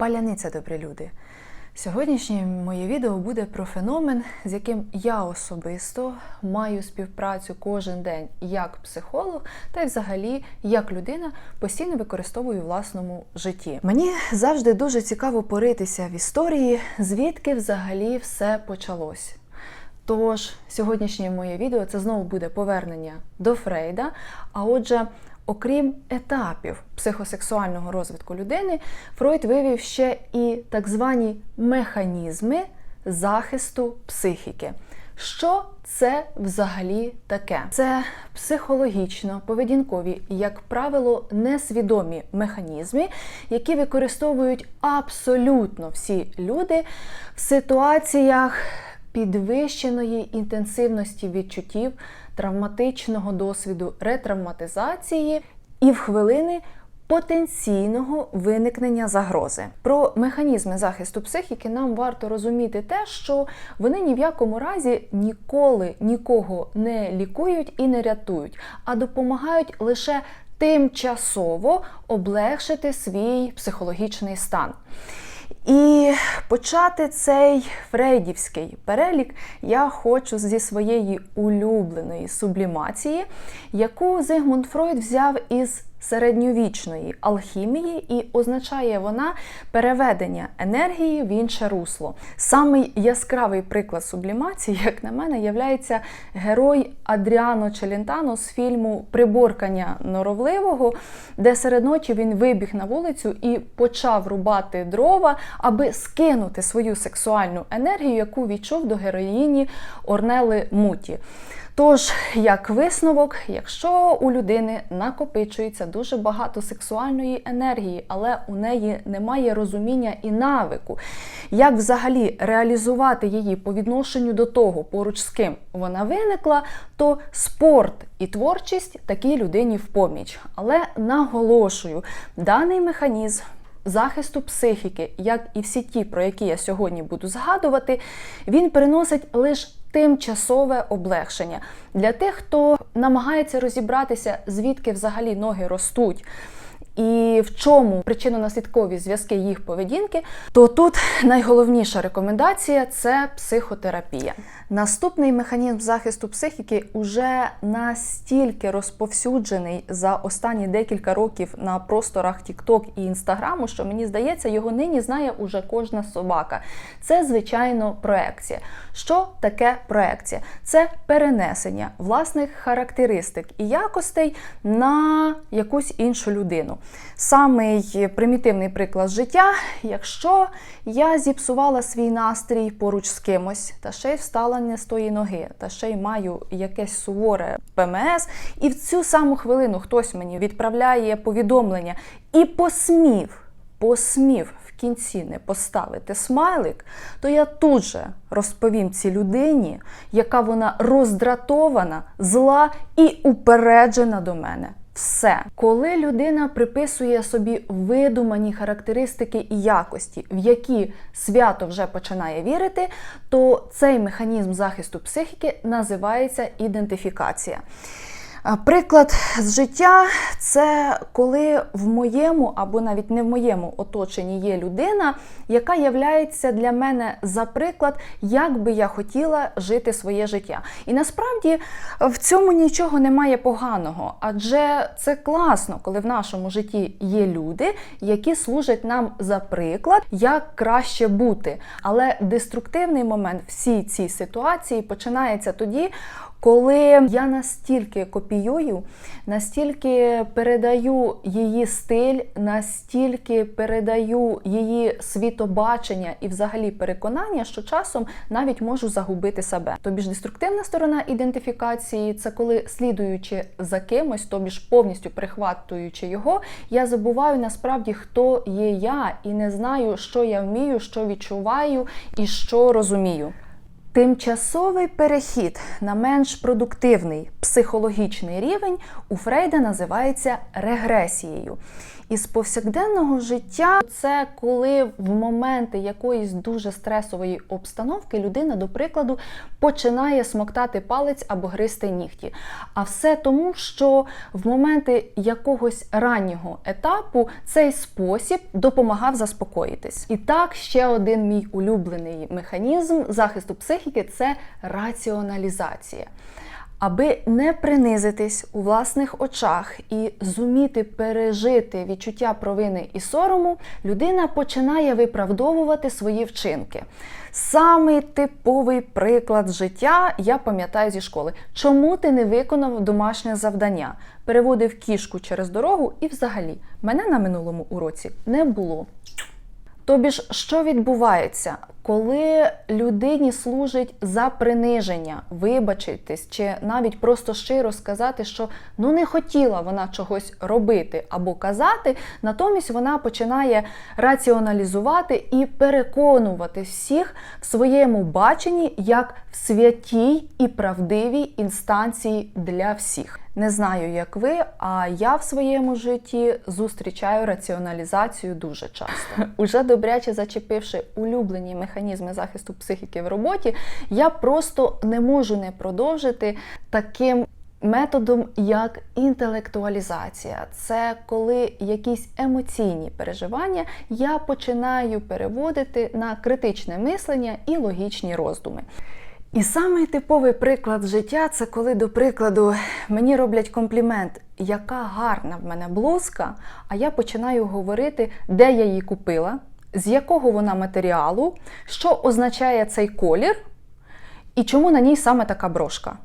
Паляниця, добрі люди. Сьогоднішнє моє відео буде про феномен, з яким я особисто маю співпрацю кожен день як психолог, та й взагалі як людина постійно використовую в власному житті. Мені завжди дуже цікаво поритися в історії, звідки взагалі все почалось. Тож, сьогоднішнє моє відео це знову буде повернення до Фрейда. А отже, окрім етапів психосексуального розвитку людини, Фройд вивів ще і так звані механізми захисту психіки. Що це взагалі таке? Це психологічно поведінкові, як правило, несвідомі механізми, які використовують абсолютно всі люди в ситуаціях підвищеної інтенсивності відчуттів, травматичного досвіду ретравматизації і в хвилини потенційного виникнення загрози. Про механізми захисту психіки нам варто розуміти те, що вони ні в якому разі ніколи нікого не лікують і не рятують, а допомагають лише тимчасово облегшити свій психологічний стан. І почати цей фрейдівський перелік я хочу зі своєї улюбленої сублімації, яку Зигмунд Фройд взяв із середньовічної алхімії, і означає вона переведення енергії в інше русло. Самий яскравий приклад сублімації, як на мене, являється герой Адріано Челентано з фільму Приборкання норовливого, де серед ночі він вибіг на вулицю і почав рубати дрова, аби скинути свою сексуальну енергію, яку відчув до героїні Орнели Муті. Тож, як висновок, якщо у людини накопичується дуже багато сексуальної енергії, але у неї немає розуміння і навику, як взагалі реалізувати її по відношенню до того, поруч з ким вона виникла, то спорт і творчість такій людині в поміч. Але наголошую, даний механізм. Захисту психіки, як і всі ті, про які я сьогодні буду згадувати, він приносить лише тимчасове облегшення для тих, хто намагається розібратися, звідки взагалі ноги ростуть. І в чому причинно-наслідкові зв'язки їх поведінки, то тут найголовніша рекомендація це психотерапія. Наступний механізм захисту психіки уже настільки розповсюджений за останні декілька років на просторах TikTok і Інстаграму, що мені здається, його нині знає уже кожна собака. Це, звичайно, проекція. Що таке проекція? Це перенесення власних характеристик і якостей на якусь іншу людину. Самий примітивний приклад життя, якщо я зіпсувала свій настрій поруч з кимось, та ще й встала не з тої ноги, та ще й маю якесь суворе ПМС, і в цю саму хвилину хтось мені відправляє повідомлення і посмів, посмів в кінці не поставити смайлик, то я тут же розповім цій людині, яка вона роздратована, зла і упереджена до мене. Все, коли людина приписує собі видумані характеристики і якості, в які свято вже починає вірити, то цей механізм захисту психіки називається ідентифікація. Приклад з життя це коли в моєму або навіть не в моєму оточенні є людина, яка являється для мене за приклад, як би я хотіла жити своє життя. І насправді в цьому нічого немає поганого, адже це класно, коли в нашому житті є люди, які служать нам за приклад, як краще бути. Але деструктивний момент всій цій ситуації починається тоді, коли я настільки копіюю, настільки передаю її стиль, настільки передаю її світобачення і взагалі переконання, що часом навіть можу загубити себе. Тобі ж деструктивна сторона ідентифікації це коли слідуючи за кимось, тобі ж повністю прихватуючи його, я забуваю насправді, хто є я, і не знаю, що я вмію, що відчуваю і що розумію. Тимчасовий перехід на менш продуктивний психологічний рівень у Фрейда називається регресією. Із повсякденного життя це коли в моменти якоїсь дуже стресової обстановки людина, до прикладу, починає смоктати палець або гризти нігті. А все тому, що в моменти якогось раннього етапу цей спосіб допомагав заспокоїтись. І так, ще один мій улюблений механізм захисту психіки це раціоналізація. Аби не принизитись у власних очах і зуміти пережити відчуття провини і сорому, людина починає виправдовувати свої вчинки. Самий типовий приклад життя я пам'ятаю зі школи. Чому ти не виконав домашнє завдання? Переводив кішку через дорогу і взагалі мене на минулому уроці не було. Тобі ж, що відбувається, коли людині служить за приниження, вибачитись, чи навіть просто щиро сказати, що ну не хотіла вона чогось робити або казати, натомість вона починає раціоналізувати і переконувати всіх в своєму баченні як в святій і правдивій інстанції для всіх. Не знаю, як ви, а я в своєму житті зустрічаю раціоналізацію дуже часто. Уже добряче зачепивши улюблені механізми захисту психіки в роботі, я просто не можу не продовжити таким. Методом як інтелектуалізація, це коли якісь емоційні переживання я починаю переводити на критичне мислення і логічні роздуми. І самий типовий приклад життя це коли, до прикладу, мені роблять комплімент, яка гарна в мене блузка, а я починаю говорити, де я її купила, з якого вона матеріалу, що означає цей колір, і чому на ній саме така брошка.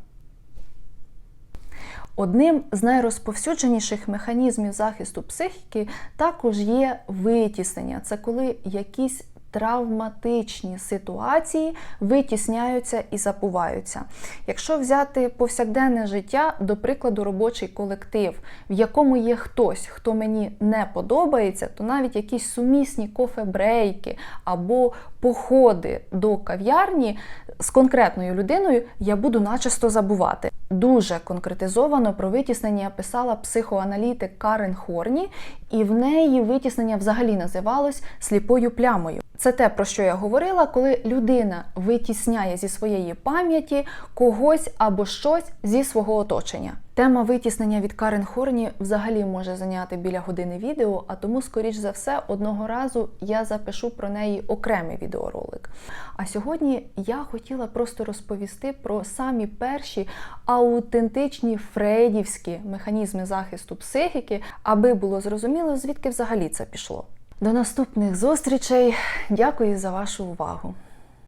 Одним з найрозповсюдженіших механізмів захисту психіки також є витіснення. Це коли якісь травматичні ситуації витісняються і забуваються. Якщо взяти повсякденне життя, до прикладу, робочий колектив, в якому є хтось, хто мені не подобається, то навіть якісь сумісні кофе-брейки або походи до кав'ярні з конкретною людиною я буду начисто забувати. Дуже конкретизовано про витіснення писала психоаналітик Карен Хорні, і в неї витіснення взагалі називалось сліпою плямою. Це те, про що я говорила, коли людина витісняє зі своєї пам'яті когось або щось зі свого оточення. Тема витіснення від Карен Хорні взагалі може зайняти біля години відео, а тому, скоріш за все, одного разу я запишу про неї окремий відеоролик. А сьогодні я хотіла просто розповісти про самі перші аутентичні фрейдівські механізми захисту психіки, аби було зрозуміло, звідки взагалі це пішло. До наступних зустрічей. Дякую за вашу увагу.